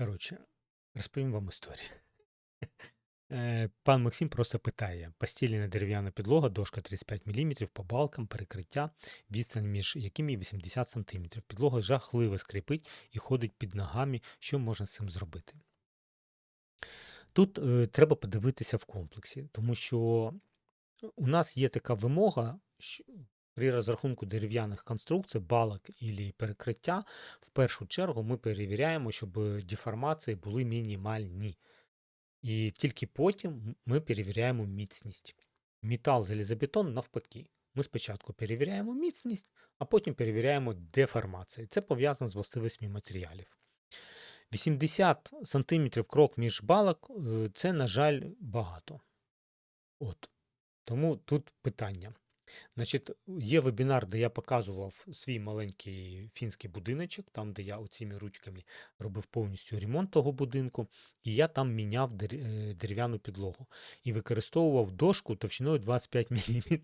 Коротше, розповім вам історію. Е, Пан Максим просто питає: постілена дерев'яна підлога, дошка 35 мм, по балкам, перекриття, відстань між якими 80 см. Підлога жахливо скрипить і ходить під ногами. Що можна з цим зробити? Тут е, треба подивитися в комплексі, тому що у нас є така вимога, при розрахунку дерев'яних конструкцій, балок і перекриття, в першу чергу ми перевіряємо, щоб деформації були мінімальні. І тільки потім ми перевіряємо міцність. Метал, залізобетон навпаки. Ми спочатку перевіряємо міцність, а потім перевіряємо деформацію. Це пов'язано з властивостями матеріалів. 80 см крок між балок е, це, на жаль, багато. От. Тому тут питання. Значить, є вебінар, де я показував свій маленький фінський будиночок, там, де я оціми ручками робив повністю ремонт того будинку, і я там міняв е, дерев'яну підлогу і використовував дошку товщиною 25 мм.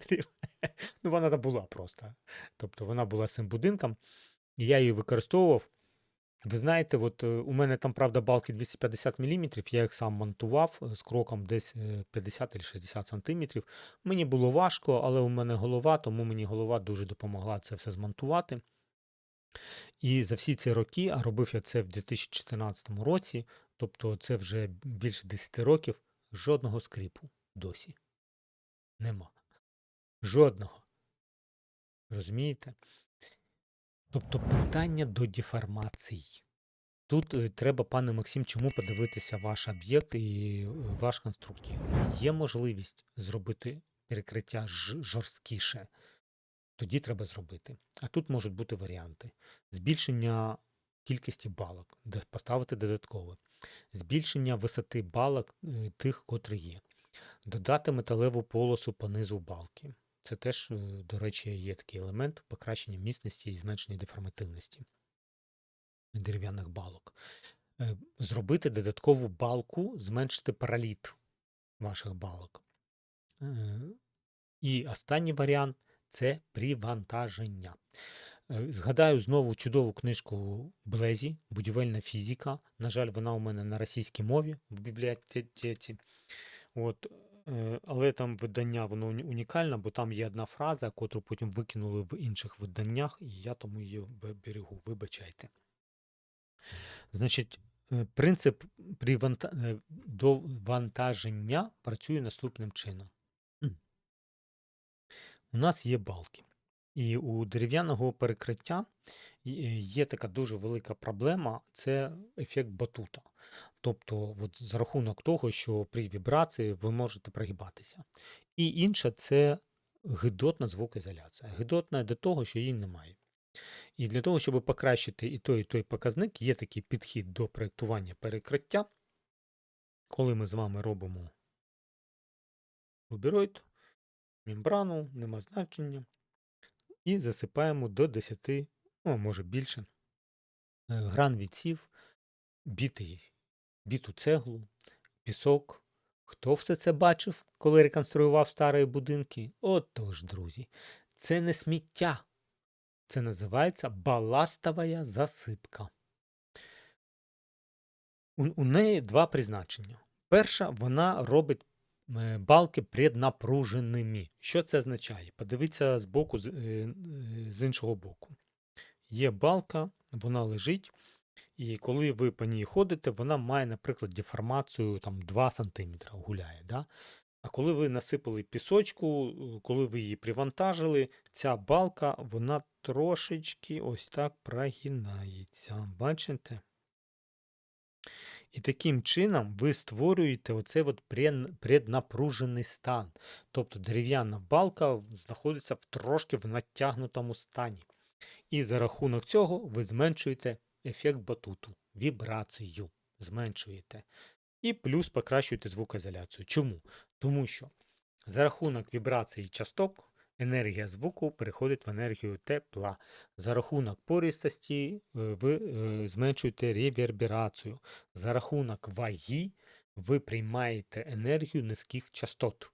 Ну, вона там була просто. Тобто вона була з цим будинком, і я її використовував. Ви знаєте, от е, у мене там, правда, балки 250 мм, я їх сам монтував з кроком десь е, 50 чи 60 см. Мені було важко, але у мене голова, тому мені голова дуже допомогла це все змонтувати. І за всі ці роки, а робив я це в 2014 році, тобто це вже більше 10 років, жодного скрипу досі. Нема. Жодного. Розумієте? Тобто питання до деформацій. Тут е, треба, пане Максим, чому подивитися ваш об'єкт і е, ваш конструктив. Є можливість зробити перекриття жорсткіше, тоді треба зробити. А тут можуть бути варіанти: збільшення кількості балок, поставити додаткове, збільшення висоти балок е, тих, котрі є, додати металеву полосу по низу балки. Це теж, е, до речі, є такий елемент покращення міцності і зменшення деформативності дерев'яних балок. Е, Зробити додаткову балку, зменшити параліт ваших балок. Е, І останній варіант це привантаження. Згадаю знову чудову книжку Блезі Будівельна фізика. На жаль, вона у мене на російській мові в бібліотеці. От, але там видання воно унікальне, бо там є одна фраза, яку потім викинули в інших виданнях, і я тому її берегу. Вибачайте. Значить, е, принцип приванта- е, довантаження працює наступним чином. У нас є балки. І у дерев'яного перекриття е, є така дуже велика проблема це ефект батута. Тобто, от за рахунок того, що при вібрації ви можете прогибатися. І інше це гидотна звукоізоляція. Гидотна до того, що її немає. І для того, щоб покращити і той, і той показник, є такий підхід до проєктування перекриття, коли ми з вами робимо рубіроїд, мембрану, нема значення, і засипаємо до 10, ну, може більше, е, гран відсів, бітий, біту цеглу, пісок. Хто все це бачив, коли реконструював старі будинки? Отож, друзі, це не сміття. Це називається баластова засипка. У, у неї два призначення. Перша, вона робить е, балки преднапруженими. Що це означає? Подивіться з боку, з, е, з іншого боку. Є балка, вона лежить, і коли ви по ній ходите, вона має, наприклад, деформацію там, 2 см гуляє. Да? А коли ви насипали пісочку, е, коли ви її привантажили, ця балка вона трошечки ось так прогинається. Бачите? І таким чином ви створюєте оцей от преднапружений стан. Тобто дерев'яна балка знаходиться в трошки в натягнутому стані. І за рахунок цього ви зменшуєте ефект батуту, вібрацію зменшуєте. І плюс покращуєте звукоізоляцію. Чому? Тому що за рахунок вібрації часток енергія звуку переходить в енергію тепла. За рахунок пористості е, ви е, зменшуєте реверберацію. За рахунок ваги ви приймаєте енергію низьких частот.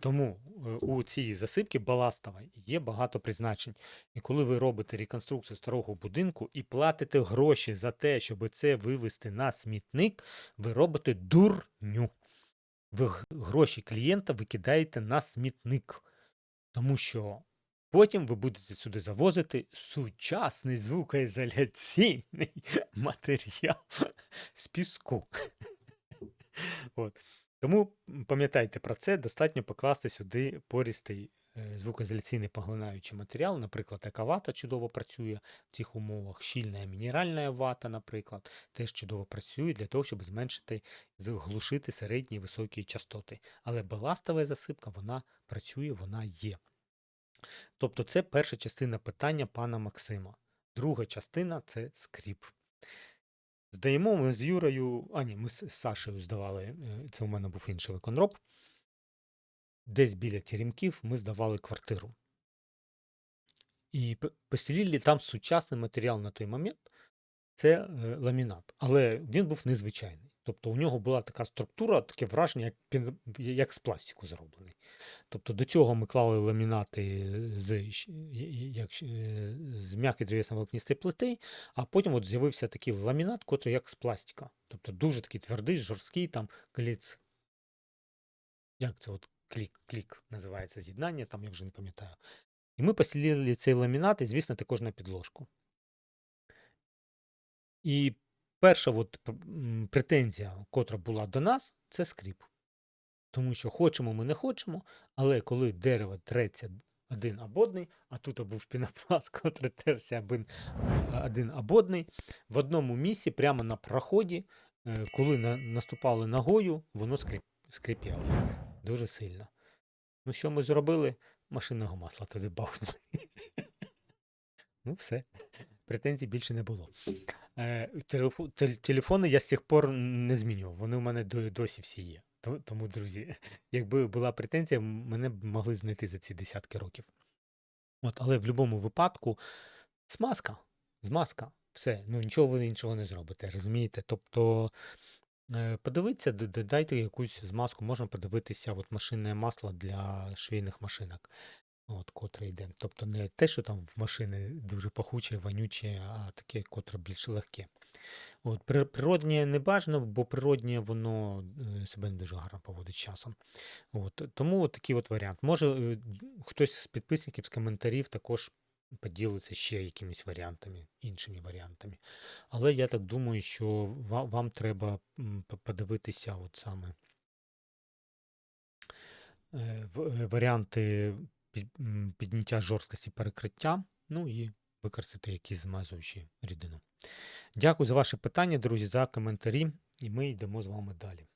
Тому е, у цій засипці баластовій є багато призначень. І коли ви робите реконструкцію старого будинку і платите гроші за те, щоб це вивести на смітник, ви робите дурню. Ви гроші клієнта викидаєте на смітник. Тому що потім ви будете сюди завозити сучасний звукоізоляційний матеріал з піску. От. Тому пам'ятайте про це, достатньо покласти сюди порістий е, звукоізоляційний поглинаючий матеріал, наприклад, така вата чудово працює в цих умовах, щільна мінеральна вата, наприклад, теж чудово працює для того, щоб зменшити, заглушити середні високі частоти. Але баластова засипка, вона працює, вона є. Тобто це перша частина питання пана Максима. Друга частина це скріп. Здаємо ми з Юрою, а ні, ми з Сашею здавали, е, це у мене був інший виконроб. Десь біля Теремків ми здавали квартиру. І п- там сучасний матеріал на той момент це е, ламінат. Але він був незвичайний. Тобто у нього була така структура, таке враження, як, як з пластику зроблений. Тобто до цього ми клали ламінати з, як, з м'якої древесно-волокнистої плити, а потім от з'явився такий ламінат, котрий як з пластика. Тобто дуже такий твердий, жорсткий, там кліц. Як це от клік, клік називається з'єднання, там я вже не пам'ятаю. І ми постелили цей ламінат, і, звісно, також на підложку. І перша от, претензія, котра була до нас, це скріп. Тому що хочемо ми не хочемо, але коли дерево треться один ободний, а тут був пінопласт, котрий терся один, один ободний, в одному місці, прямо на проході, е, коли на, наступали ногою, воно скрип, скрипіло дуже сильно. Ну, що ми зробили? Машинного масла туди бахнули. Ну, все. Претензій більше не було. Е, телефо- тел- телефони я з тих пор не змінював. Вони у мене досі всі є. Тому, друзі, якби була претензія, мене б могли знайти за ці десятки років. От, але в будь-якому випадку смазка, змазка, все. Ну нічого ви іншого не зробите, розумієте? Тобто е, д- дайте якусь змазку, можна подивитися от машинне масло для швейних машинок. От, котре йде. Тобто не те, що там в машини дуже пахуче, вонюче, а таке, котре більш легке. От, природнє не бажано, бо природнє воно е, себе не дуже гарно поводить часом. От, тому от такий от варіант. Може, е, хтось з підписників, з коментарів також поділиться ще якимись варіантами, іншими варіантами. Але я так думаю, що ва- вам треба подивитися от саме е, варіанти підняття жорсткості перекриття, ну і використати якісь змазуючі рідину. Дякую за ваші питання, друзі, за коментарі, і ми йдемо з вами далі.